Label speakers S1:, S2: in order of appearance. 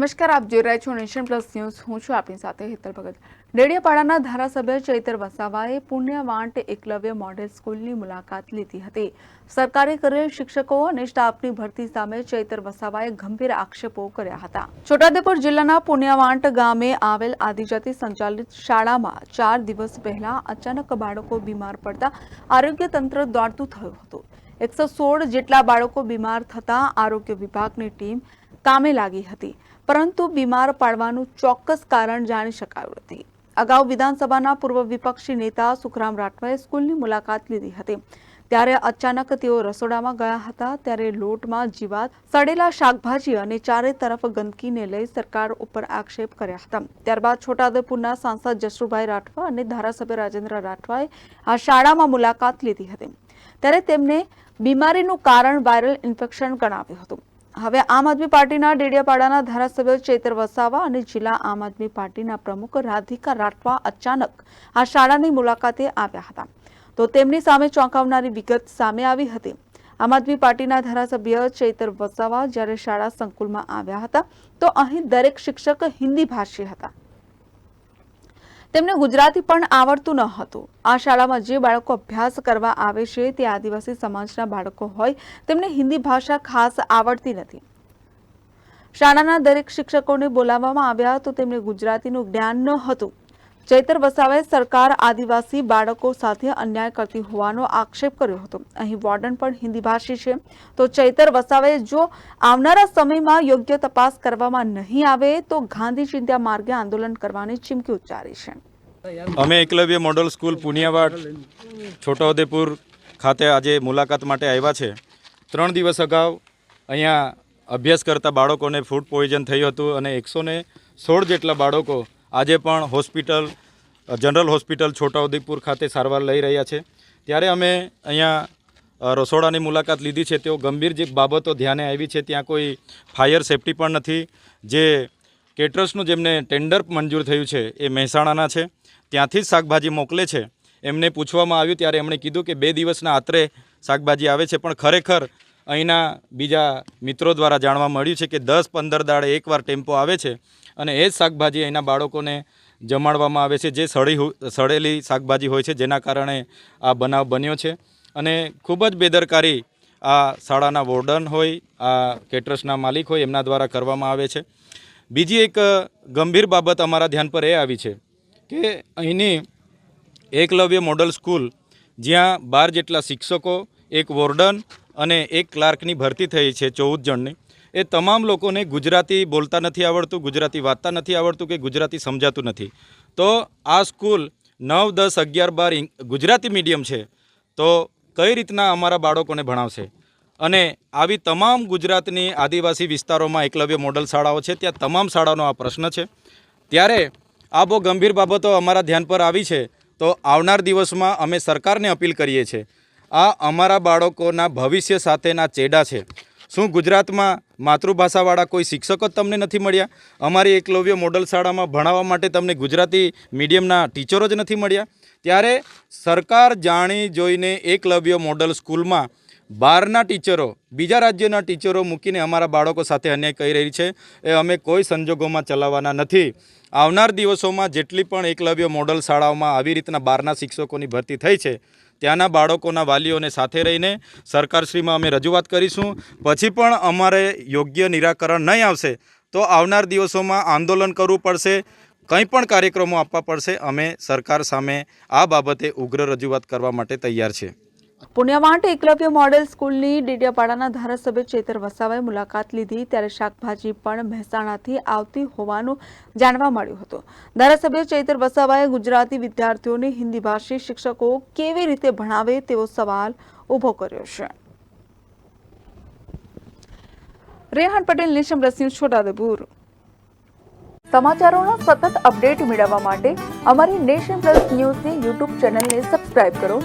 S1: નમસ્કાર, આપ જોઈ રહ્યા છો નેશન પ્લસ ન્યૂઝ. હું છું આપની સાથે હેતલ ભગત. ડેડિયાપાડાના ધારાસભ્ય ચૈતર વસાવાએ પુણ્યવાંટ એકલવ્ય મોડેલ સ્કૂલની મુલાકાત લીધી હતી. સરકારે કરેલ શિક્ષકો અને સ્ટાફની ભરતી સામે ચૈતર વસાવાએ ગંભીર આક્ષેપો કર્યા હતા. છોટાઉદેપુર જિલ્લાના પુણ્યવાંટ ગામે આવેલ આદિજાતિ સંચાલિત શાળામાં ચાર દિવસ પહેલા અચાનક બાળકો બીમાર પડતા આરોગ્ય તંત્ર દોડતું થયું હતું. એકસો સોળ જેટલા બાળકો બીમાર થતા આરોગ્ય વિભાગની ટીમ કામે લાગી હતી, પરંતુ બીમાર પાડવાનું ચોક્કસ કારણ જાણી શકાયું નથી. અગાઉ વિધાનસભાના પૂર્વ વિપક્ષી નેતા સુખરામ રાઠવાએ સ્કૂલની મુલાકાત લીધી હતી. ત્યારે અચાનક તેઓ રસોડામાં ગયા હતા, ત્યારે લોટમાં જીવાત, સડેલા શાકભાજી અને ચારે તરફ ગંદકીને લઈ સરકાર ઉપર આક્ષેપ કર્યા હતા. ત્યારબાદ છોટાઉદેપુરના સાંસદ જસુભાઈ રાઠવા અને ધારાસભ્ય રાજેન્દ્ર રાઠવાએ આ શાળામાં મુલાકાત લીધી હતી. ત્યારે તેમને બીમારીનું કારણ વાયરલ ઇન્ફેક્શન ગણાવ્યું હતું. હવે આમ આદમી પાર્ટીના ડેડિયાપાડાના ધારાસભ્ય ચૈતર વસાવા અને જિલ્લા આમ આદમી પાર્ટીના પ્રમુખ રાધિકા રાઠવા અચાનક આ શાળાની મુલાકાતે આવ્યા હતા. તો તેમની સામે ચોંકાવનારી વિગત સામે આવી હતી. આમ આદમી પાર્ટીના ધારાસભ્ય ચૈતર વસાવા જ્યારે શાળા સંકુલમાં આવ્યા હતા, તો અહીં દરેક શિક્ષક હિન્દી ભાષી હતા. તેમને ગુજરાતી પણ આવડતું ન હતું. આ શાળામાં જે બાળકો અભ્યાસ કરવા આવે છે તે આદિવાસી સમાજના બાળકો હોય, તેમને હિન્દી ભાષા ખાસ આવડતી નથી. શાળાના દરેક શિક્ષકોને બોલાવવામાં આવ્યા તો તેમને ગુજરાતીનું જ્ઞાન ન હતું. ચૈતર વસાવાએ સરકાર આદિવાસી બાળકો સાથે અન્યાય કરતી હોવાનો આક્ષેપ કર્યો હતો. અહીં વોર્ડન પણ હિન્દી ભાષી છે. તો ચૈતર વસાવાએ જો આવનારા સમયમાં યોગ્ય તપાસ કરવામાં નહીં આવે, તો ગાંધી ચિંત્યા માર્ગે આંદોલન કરવાની ચીમકી ઉચ્ચારી છે.
S2: અમે એકલવ્ય મોડલ સ્કૂલ પુનિયાવાડ, છોટાઉદેપુર ખાતે આજે મુલાકાત માટે આવ્યા છે. ત્રણ દિવસ અગાઉ અહીંયા અભ્યાસ કરતા બાળકોને ફૂડ પોઈઝન થયું હતું અને એકસો સોળ જેટલા બાળકો આજે પણ હોસ્પિટલ જનરલ હોસ્પિટલ છોટાઉદેપુર ખાતે સારવાર લઈ રહ્યા છે. ત્યારે અમે અહીંયા રસોડાની મુલાકાત લીધી છે. તેઓ ગંભીર જે બાબતો ધ્યાને આવી છે, ત્યાં કોઈ ફાયર સેફટી પણ નથી. જે કેટરર્સનું જેમને ટેન્ડર મંજૂર થયું છે, એ મહેસાણાના છે. ત્યાંથી જ શાકભાજી મોકલે છે. એમને પૂછવામાં આવ્યું, ત્યારે એમણે કીધું કે બે દિવસના આત્રે શાકભાજી આવે છે, પણ ખરેખર અહીંના બીજા મિત્રો દ્વારા જાણવા મળ્યું છે કે દસ પંદર દાડે એકવાર ટેમ્પો આવે છે અને એ જ શાકભાજી અહીંના બાળકોને જમાડવામાં આવે છે જે સડી સળેલી શાકભાજી હોય છે જેના કારણે આ બનાવ બન્યો છે. અને ખૂબ જ બેદરકારી આ શાળાના વોર્ડન હોય, આ કેટરસના માલિક હોય એમના દ્વારા કરવામાં આવે છે. બીજી એક ગંભીર બાબત અમારા ધ્યાન પર એ આવી છે કે અહીંની એકલવ્ય મોડલ સ્કૂલ જ્યાં બાર જેટલા શિક્ષકો, એક વોર્ડન અને એક ક્લાર્કની ભરતી થઈ છે ચૌદ જણની. એ તમામ લોકોને ગુજરાતી બોલતા નથી આવડતું, ગુજરાતી વાંચતા નથી આવડતું કે ગુજરાતી સમજાતું નથી. તો આ સ્કૂલ નવ, દસ, અગિયાર, બાર ગુજરાતી મીડિયમ છે, તો કઈ રીતના અમારા બાળકોને ભણાવશે? અને આવી તમામ ગુજરાતની આદિવાસી વિસ્તારોમાં એકલવ્ય મોડલ શાળાઓ છે, ત્યાં તમામ શાળાનો આ પ્રશ્ન છે. ત્યારે આ બહુ ગંભીર બાબતો અમારા ધ્યાન પર આવી છે, તો આવનાર દિવસમાં અમે સરકારને અપીલ કરીએ છીએ આ અમારા બાળકોના ભવિષ્ય સાથેના ચેડા છે. શું ગુજરાતમાં માતૃભાષાવાળા કોઈ શિક્ષકો જ તમને નથી મળ્યા? અમારી એકલવ્ય મોડલ શાળામાં ભણાવવા માટે તમને ગુજરાતી મીડિયમના ટીચરો જ નથી મળ્યા. ત્યારે સરકાર જાણી જોઈને એકલવ્ય મોડલ સ્કૂલમાં બહારના ટીચરો, બીજા રાજ્યના ટીચરો મૂકીને અમારા બાળકો સાથે અન્યાય કરી રહી છે. એ અમે કોઈ સંજોગોમાં ચલાવવાના નથી. આવનાર દિવસોમાં જેટલી પણ એકલવ્ય મોડલ શાળાઓમાં આવી રીતના બહારના શિક્ષકોની ભરતી થઈ છે ત્યાંના બાળકોના વાલીઓને સાથે રહીને સરકારશ્રીમાં અમે રજૂઆત કરીશું. પછી પણ અમારે યોગ્ય નિરાકરણ નહીં આવશે તો આવનાર દિવસોમાં આંદોલન કરવું પડશે, કંઈ પણ કાર્યક્રમો આપવા પડશે. અમે સરકાર સામે આ બાબતે ઉગ્ર રજૂઆત કરવા માટે તૈયાર છે
S1: પુણ્યવાંટ એકલવ્ય મોડેલ સ્કૂલની ડેડિયાપાડાના ધારાસભ્ય ચેતર વસાવાએ મુલાકાત લીધી. ત્યારે શાકભાજી પણ મહેસાણાથી આવતી હોવાનું જાણવા મળ્યું હતું. ધારાસભ્ય ચેતર વસાવાએ ગુજરાતી વિદ્યાર્થીઓને હિન્દી ભાષી શિક્ષકો કેવી રીતે ભણાવે તેવો સવાલ ઊભો કર્યો છે. રેહાન પટેલ નિશમ રસિંહ છોટાદેપુર સમાચારોના સતત અપડેટ મેળવવા માટે અમારી નેશન પ્લસ ન્યૂઝની યુટ્યુબ ચેનલને સબસ્ક્રાઇબ કરો.